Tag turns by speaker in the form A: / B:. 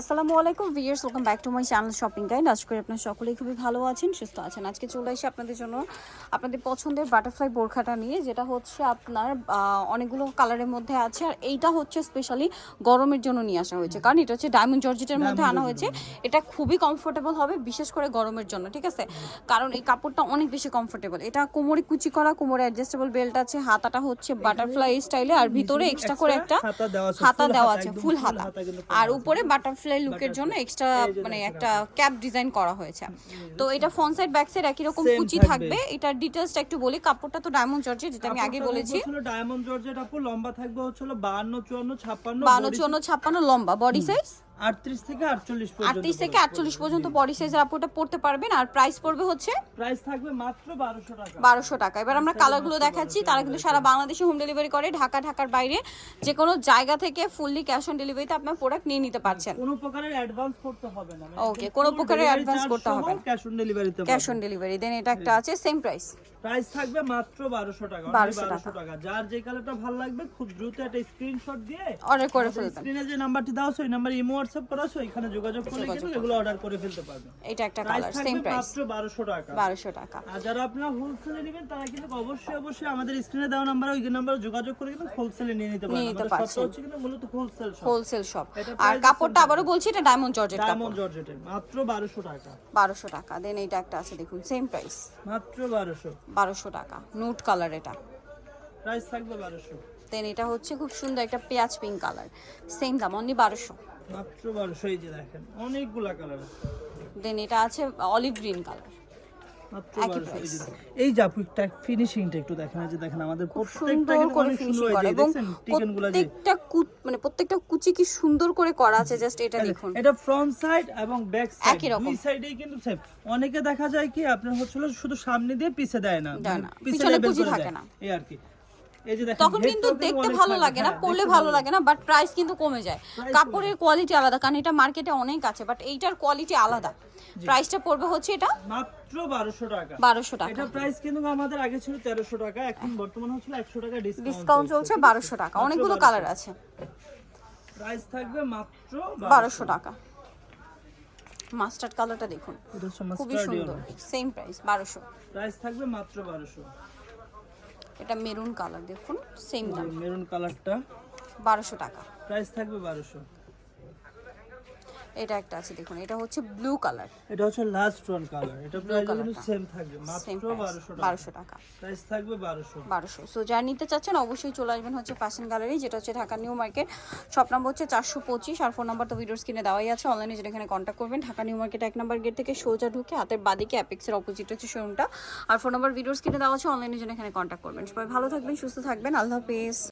A: আসসালামু আলাইকুম viewers welcome back to my channel shopping guide আজ করে আপনার সকলেই খুবই ভালো আছেন সুস্থ আছেন। আজকে চলে এসে আপনাদের জন্য আপনাদের পছন্দের বাটারফ্লাই বোরখাটা নিয়ে যেটা হচ্ছে আপনার অনেকগুলো কালারের মধ্যে আছে। আর এইটা হচ্ছে স্পেশালি গরমের জন্য নিয়ে আসা হয়েছে। কারণ এটা হচ্ছে ডায়মন্ড জর্জেটের মধ্যে আনা হয়েছে। এটা খুবই কমফোর্টেবল হবে বিশেষ করে গরমের জন্য ঠিক আছে? কারণ এই কাপড়টা অনেক বেশি কমফোর্টেবল এটা কোমরে কুচি করা কোমরে অ্যাডজাস্টেবল বেল্ট আছে হাতাটা হচ্ছে বাটারফ্লাই স্টাইলে আর ভিতরে এক্সট্রা করে একটা
B: হাতা দেওয়া আছে,
A: ফুল হাতা আর উপরে বাটারফ্লাই লুকের জন্য এক্সট্রা মানে একটা ক্যাপ ডিজাইন করা হয়েছে। তো এটা ফ্রন্ট সাইড ব্যাক সাইড একই রকম কুচি
B: থাকবে।
A: এটার ডিটেইলসটা একটু বলি। কাপড়টা তো ডায়মন্ড জর্জেট যেটা আমি আগে বলেছি।
B: ডায়মন্ড জর্জেট আপু লম্বা থাকবে হচ্ছে 52 54 56
A: বান্ন চুয়ান্ন ছাপ্পান্ন লম্বা। বডি সাইজ
B: 38 থেকে 48 পর্যন্ত
A: আটত্রিশ থেকে আটচল্লিশ পর্যন্ত বডি সাইজের আপুটা পড়তে পারবেন আর প্রাইস পড়বে হচ্ছে
B: প্রাইস থাকবে মাত্র 1200 টাকা।
A: বারোশো টাকা। এবার আমরা কালারগুলো দেখাচ্ছি। তারা কিন্তু সারা বাংলাদেশে হোম ডেলিভারি করে ঢাকা ঢাকার বাইরে। যে কোনো জায়গা থেকে ফুললি ক্যাশ অন ডেলিভারিতে আপনার প্রোডাক্ট নিয়ে নিতে পারছেন।
B: কোনো প্রকারের অ্যাডভান্স করতে হবে না।
A: Okay, কোনো প্রকারের advance করতে হবে না।
B: ক্যাশ অন ডেলিভারিতে
A: ক্যাশ অন ডেলিভারি দেন এটা একটা আছে। সেম প্রাইস
B: প্রাইস থাকবে মাত্র 1200 টাকা
A: 1200
B: 1200 টাকা। যার যে কালারটা ভালো লাগবে খুব দ্রুত একটা স্ক্রিনশট দিয়ে
A: অর্ডার করে ফেলবেন।
B: স্ক্রিনে যে নাম্বারটি দাও সেই নাম্বারে ইমো করা আছে এখানে যোগাযোগ করলে কিন্তু এগুলো অর্ডার করে ফেলতে পারবেন
A: এটা একটা কালার সেম প্রাইস
B: মাত্র 1200 টাকা।
A: বারোশো টাকা।
B: আর যারা আপনারা হোলসেলে নেবেন তারা কিন্তু অবশ্যই অবশ্যই আমাদের স্ক্রিনে দেওয়া নাম্বার ওই নাম্বারে যোগাযোগ করে কিন্তু হোলসেলে নিয়ে নিতে আমাদের শপটা হচ্ছে কিন্তু মূলত হোলসেল শপ
A: হোলসেল শপ আর কাপড়টা আবারও বলছি এটা ডায়মন্ড জর্জেট কাপড়।
B: ডায়মন্ড জর্জেটের মাত্র 1200 টাকা।
A: বারোশো টাকা। দেন এটা একটা আছে দেখুন সেম প্রাইস
B: মাত্র 1200
A: বারোশো টাকা। নুট কালার এটা।
B: প্রাইস থাকবে 1200
A: দেন এটা হচ্ছে খুব সুন্দর একটা পেঁয়াজ পিঙ্ক কালার সেম দাম অনলি বারোশো।
B: মাত্র 1200 এই যে দেখেন অনেকগুলা কালার
A: দেন এটা আছে অলিভ গ্রিন কালার
B: মাত্র
A: একই
B: 1200 এই। যে আপু ফিনিশিংটা একটু দেখেন এই যে দেখেন আমাদের প্রত্যেকটা
A: করে ফিনিশিং এবং প্রত্যেকটা কু- মানে প্রত্যেকটা কুচি কি সুন্দর করে করা আছে জাস্ট এটা দেখুন
B: এটা ফ্রন্ট সাইড এবং ব্যাক সাইড
A: একই রকম।
B: দুই সাইডেই কিন্তু সেম অনেকে দেখা যায় কি আপনার হচ্ছিল শুধু সামনে দিয়ে পিছে দেয় না মানে
A: পিছনে কুচি থাকে না।
B: এই আর কি।
A: তখন কিন্তু দেখতে ভালো লাগে। না
B: হ্যাঁ, দেখতে
A: ভালো লাগে না বাট প্রাইস কিন্তু কমে যায়। কাপড়ের কোয়ালিটি আলাদা কারণ এটা মার্কেটে অনেক আছে বাট এইটার কোয়ালিটি আলাদা। প্রাইসটা পড়বে হচ্ছে এটা
B: মাত্র 1200 টাকা।
A: বারোশো টাকা।
B: এটা প্রাইস কিন্তু আমাদের আগে ছিল 1300 টাকা এখন বর্তমানে হচ্ছে 100 টাকা ডিসকাউন্ট
A: ডিসকাউন্ট চলছে বারোশো টাকা। অনেকগুলো কালার আছে
B: প্রাইস থাকবে মাত্র
A: বারোশো টাকা। মাস্টার্ড কালারটা দেখুন। খুবই সুন্দর। সেম প্রাইস বারোশো।
B: প্রাইস থাকবে মাত্র 1200
A: এটা মেরুন কালার দেখুন সেম দাম।
B: মেরুন কালারটা।
A: বারোশো টাকা।
B: প্রাইস থাকবে 1200
A: এটা একটা আছে দেখুন এটা হচ্ছে ব্লু কালার
B: এটা হচ্ছে লাস্ট ওয়ান কালার এটা প্রাইস কিন্তু। সেম থাকবে মাত্র 1200
A: টাকা।
B: প্রাইস থাকবে 1200
A: বারোশো। সো যারা নিতে চাচ্ছেন অবশ্যই চলে আসবেন হচ্ছে ফ্যাশন গ্যালারি যেটা হচ্ছে Dhaka New Market. Shop number হচ্ছে চারশো পঁচিশ আর ফোন নাম্বার তো ভিডিওস কিনে দেওয়াই আছে। অনলাইনে যেটা এখানে কন্ট্যাক্ট করবেন ঢাকা নিউ মার্কেট এক নাম্বার গেট থেকে সোজা ঢুকে হাতের বাদিকে অ্যাপেক্সের অপোজিট হচ্ছে শোরুমটা আর ফোন নাম্বার ভিডিওস কিনে দেওয়া আছে অনলাইনে যেটা এখানে কন্ট্যাক্ট করবেন। সবাই ভালো থাকবেন সুস্থ থাকবেন। আল্লাহ হাফেজ।